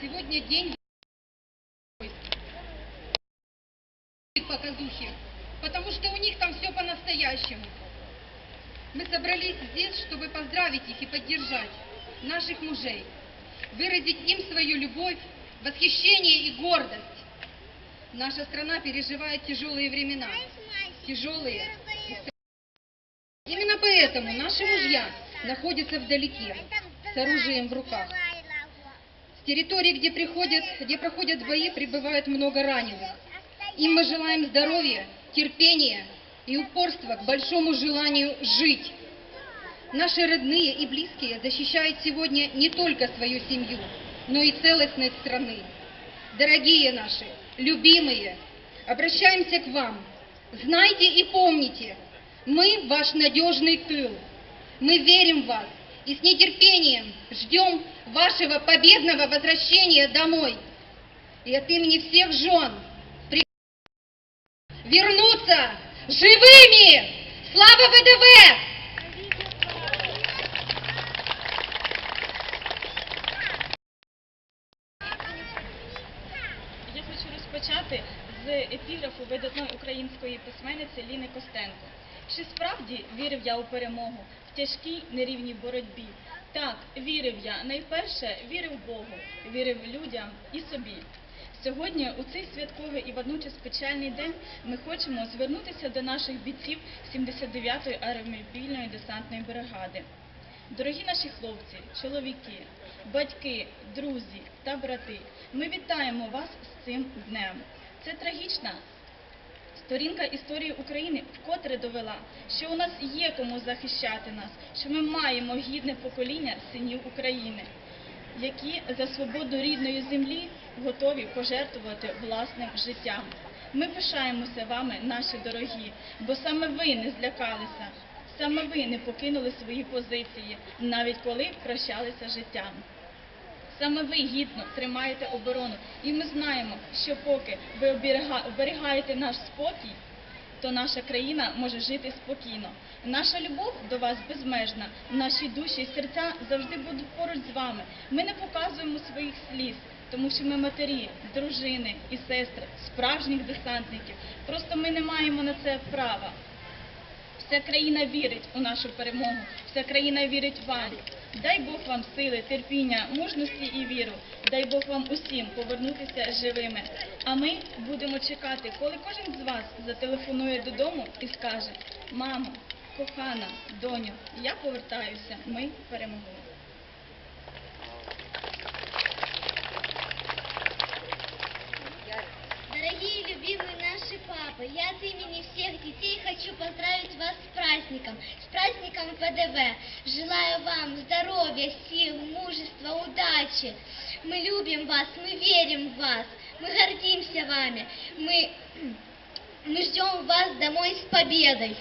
Сегодня день показухи, потому что у них там все по-настоящему. Мы собрались здесь, чтобы поздравить их и поддержать наших мужей, выразить им свою любовь, восхищение и гордость. Наша страна переживает тяжелые времена, тяжелые. Именно поэтому наши мужья находятся вдалеке, с оружием в руках. С территории, где, приходят, где проходят бои, прибывает много раненых. Им мы желаем здоровья, терпения и упорства к большому желанию жить. Наши родные и близкие защищают сегодня не только свою семью, но и целостность страны. Дорогие наши, любимые, обращаемся к вам. Знайте и помните, мы ваш надежный тыл. Мы верим в вас и с нетерпением ждем вашего победного возвращения домой. И от имени всех жен при- вернуться живыми! Слава ВДВ! Я хочу розпочати з епіграфу видатної української письменниці Ліни Костенко. Чи справді вірив я у перемогу тяжкій нерівній боротьбі? Так, вірив я. Найперше вірив Богу, вірив людям і собі. Сьогодні, у цей святковий і водночас печальний день, ми хочемо звернутися до наших бійців 79-ї аеромобільної десантної бригади. Дорогі наші хлопці, чоловіки, батьки, друзі та брати, ми вітаємо вас з цим днем. Це трагічна сторінка історії України вкотре довела, що у нас є кому захищати нас, що ми маємо гідне покоління синів України, які за свободу рідної землі готові пожертвувати власним життям. Ми пишаємося вами, наші дорогі, бо саме ви не злякалися, саме ви не покинули свої позиції, навіть коли прощалися життям. Саме ви гідно тримаєте оборону, і ми знаємо, що поки ви оберігаєте наш спокій, то наша країна може жити спокійно. Наша любов до вас безмежна, наші душі і серця завжди будуть поруч з вами. Ми не показуємо своїх сліз, тому що ми матері, дружини і сестри, справжніх десантників. Просто ми не маємо на це права. Вся країна вірить у нашу перемогу, вся країна вірить в вас. Дай Бог вам сили, терпіння, мужності і віру. Дай Бог вам усім повернутися живими. А ми будемо чекати, коли кожен з вас зателефонує додому і скаже: Мамо, кохана, доню, я повертаюся, ми перемогли. Дорогие любимые наши папы, я от имени всех детей хочу поздравить вас с праздником, с праздником ВДВ. Желаю вам здоровья, сил, мужества, удачи. Мы любим вас, мы верим в вас, мы гордимся вами, мы, мы ждем вас домой с победой.